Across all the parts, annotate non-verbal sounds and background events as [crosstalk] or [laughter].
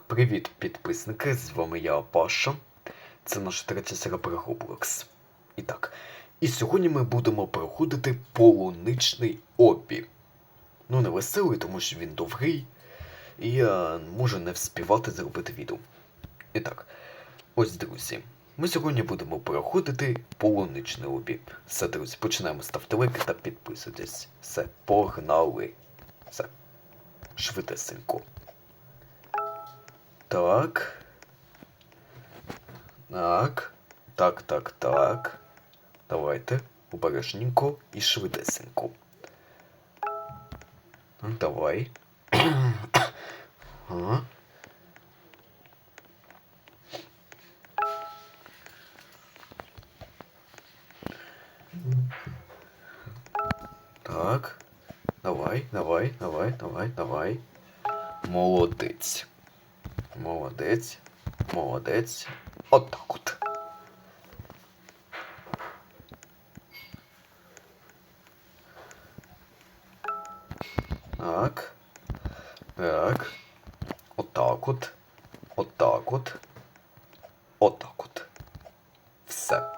Привіт, підписники! З вами я Паша. Це наша третя серія про Roblox. І так, і сьогодні ми будемо проходити полуничний обі. Ну, не веселий, тому що він довгий, і я можу не вспівати зробити відео. І так, ось друзі. Ми сьогодні будемо проходити полуничний обі. Все, друзі, починаємо ставте лайки та підписуйтесь. Все, погнали. Все. Швидесенько. Так. Так. Так, так, так. Давайте. Обережненько і швидесенько. Ну, Давай. [coughs] А? Так. Давай, давай, давай, давай, давай. Молодець. Молодець. Молодець. Отак от. Так. Так. Отак от. Отак от. Отак от. Все.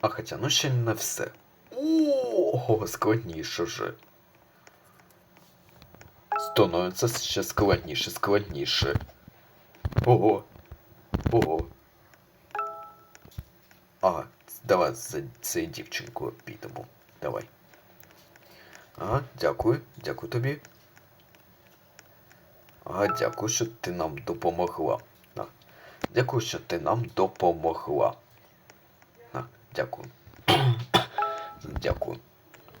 А хоча, ну ще не все. О, складніше же. Становиться ще складніше, складніше. Ого. Ого. Ага, давай за цією дівчинкою підемо. Давай. Ага, дякую, дякую тобі. Ага, дякую, що ти нам допомогла. На. Дякую, що ти нам допомогла. На, дякую. [coughs] Дякую.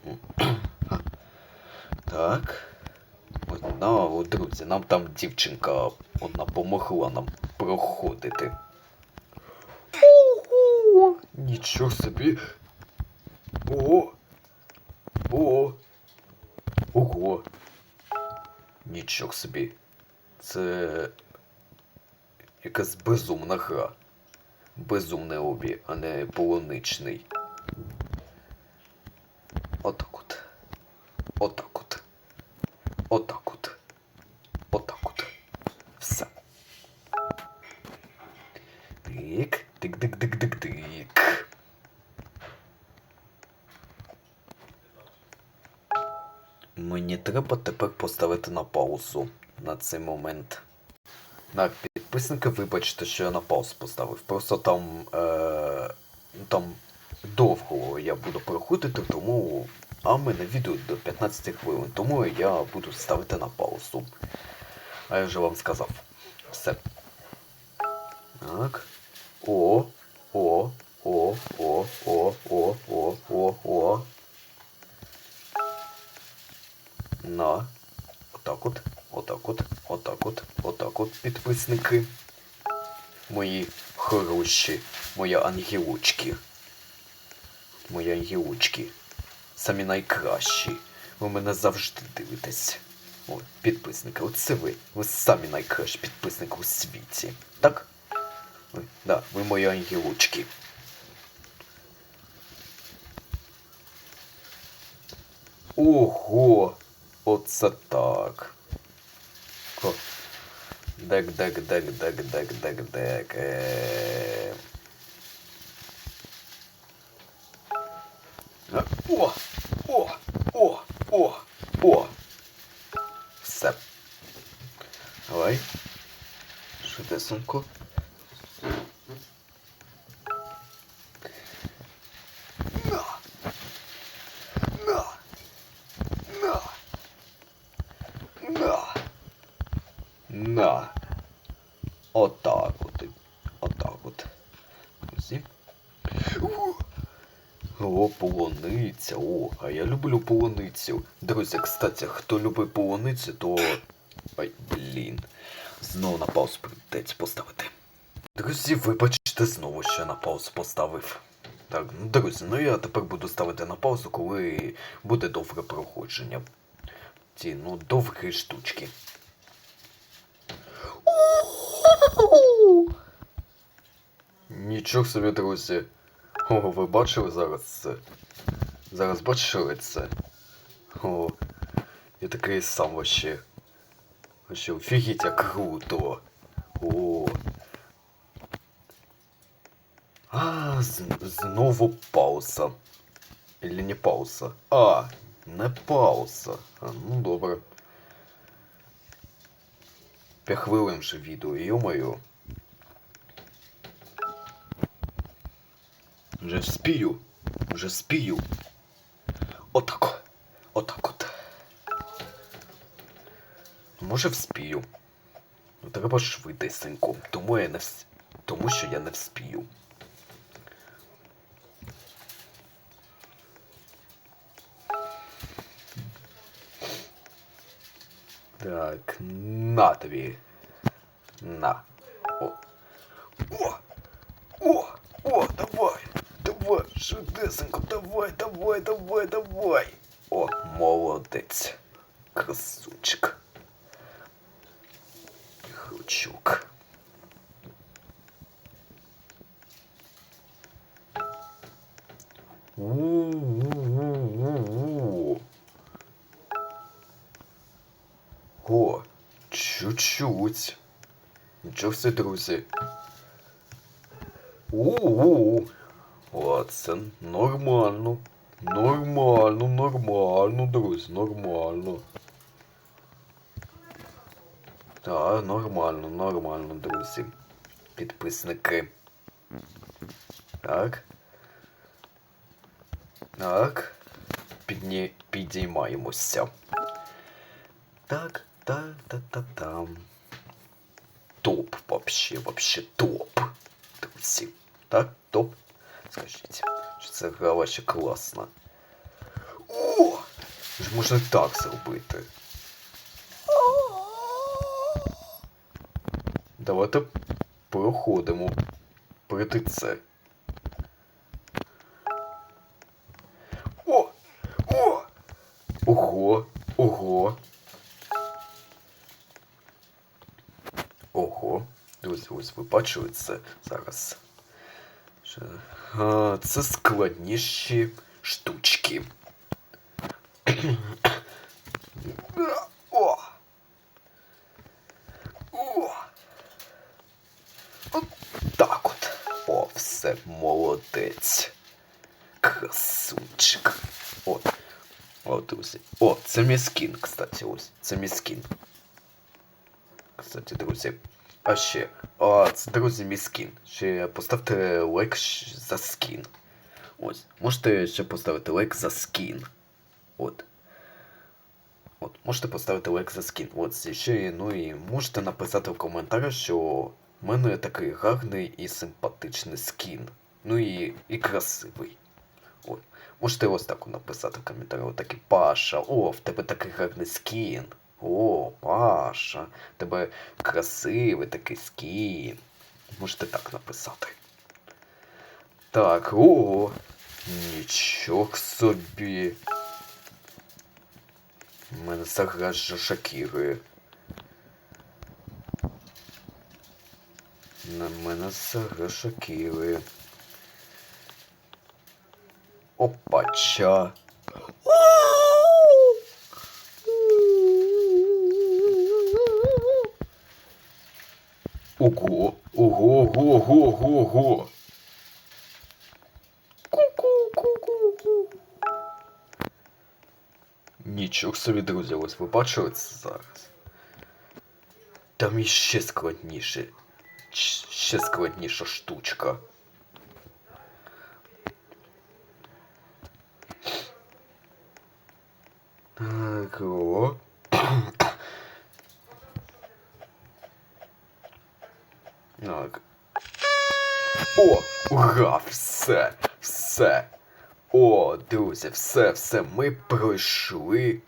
[coughs] Так. О, друзі, нам там дівчинка одна помогла нам проходити. Ого! Нічого собі. О! О! Ого! Нічого собі. Це якась безумна гра. Безумне обі, а не полуничний. Отак от. Отак от. Отак от. Отак от. Все. Тик, тик-тик-тик-тик-тик. Мені треба тепер поставити на паузу на цей момент. На підписники, вибачте, що я на паузу поставив. Просто там. Е- там довго я буду проходити, тому. А в мене відео до 15 хвилин, тому я буду ставити на паузу. А я вже вам сказав. Все. Так. О, о, о, о, о, о, о, о, о. На. Отак от, отак от, отак от, отак от, підписники. Мої хороші, мої ангелочки. Мої ангелочки. Самі найкращі. Ви мене завжди дивитесь. О, підписники, оце ви. Ви самі найкращі підписники у світі. Так? Ви, да, ви мої ангелочки. Ого! Оце так. О. Дек, дек, дек, дек, дек, дек, дек. Е... О! О! О! О! О! Все. Давай. Швидесенько. На! На! На! На! На! Отак от. Друзі. У! О, полуниця. О, а я люблю полуницю. Друзі, кстати, хто любить полуницю, то. Ай, блін. Знову на паузу прийдеться поставити. Друзі, вибачте знову, я на паузу поставив. Так, ну друзі, ну я тепер буду ставити на паузу, коли буде довге проходження. Ці, ну, довгі штучки. Нічого собі, друзі. О, ви бачили зараз це? Зараз бачили це? О, я такий сам вообще. Вообще, офігеть, як круто. О. А, знову пауза. Или не пауза? А, не пауза. А, ну добре. П'ять хвилин же відео, йо-моє. Вже спію. Вже спію. Отак. Отак от. Може вспію. Ну треба швидесенько. Тому я не вс... Тому що я не вспію. Так, на тобі. На. О. О! О! О, давай! Давай, швидесенько, давай, давай, давай, давай. О, молодець. Красунчик. Хручок. У-у-у-у-у. О, чуть-чуть. Нічого все, друзі. У-у-у. О, нормально. Нормально, нормально, друзі, нормально. Так, нормально, нормально, друзі. Підписники. Так. Так. Підні... Підіймаємося. Так, та та та там. Топ вообще, вообще топ. Друзі. Так, топ. Скажіть, що це гра вообще класна. О! Ж можна так зробити. Давайте проходимо. Пройти це. О! О! Ого! Ого! Ого! Друзі, ось ви бачили це зараз. Що- А, це складніші штучки. О! О! От так от. О, все, молодець. Красунчик. О, о, друзі. О, це мій скін, кстати, ось. Це мій скін. Кстати, друзі. А ще, а, це, друзі, мій скін. Ще поставте лайк за скін. Ось. Можете ще поставити лайк за скін. От. От, можете поставити лайк за скін. От ще, ну і можете написати в коментарях, що в мене такий гарний і симпатичний скін. Ну і, і красивий. От. Можете ось так написати в коментарі. Отакий Паша, о, в тебе такий гарний скін. О, Паша, тебе красивий такий скін. Можете так написати. Так, о, нічого собі. Мене зараз шокірує. На мене зараз шокірує. Опача. Ого, ого, ого, ого, ого. Ку-ку-ку-ку-ку. Нічого собі, друзі, ось ви бачили це зараз. Там іще складніше. Ч- Ще складніша штучка. Так, о. Так. О, ура, все, все. О, друзі, все, все, ми пройшли.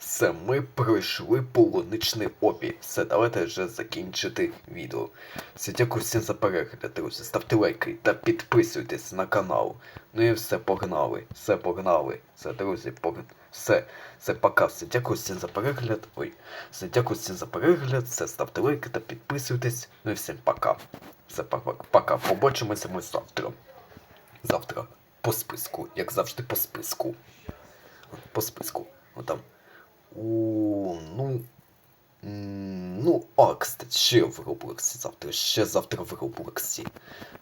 Все, ми пройшли полуничний обі. Все, давайте вже закінчити відео. Все, дякую всім за перегляд, друзі. Ставте лайки та підписуйтесь на канал. Ну і все, погнали. Все, погнали. Все, друзі, погнали. Все, все, пока. Все, дякую всім за перегляд. Ой, все, дякую всім за перегляд. Все, ставте лайки та підписуйтесь. Ну і всім пока. Все, пока. Побачимося ми завтра. Завтра. По списку, як завжди, по списку. По списку. Отам. У, ну, Ну, а, кстати, ще в Роблоксі завтра, ще завтра в Роблоксі.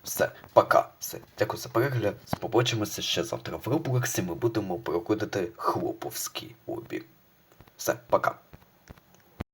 Все, пока. Все, дякую за перегляд. Побачимося ще завтра в Роблоксі. Ми будемо проходити хлоповські обі. Все, пока.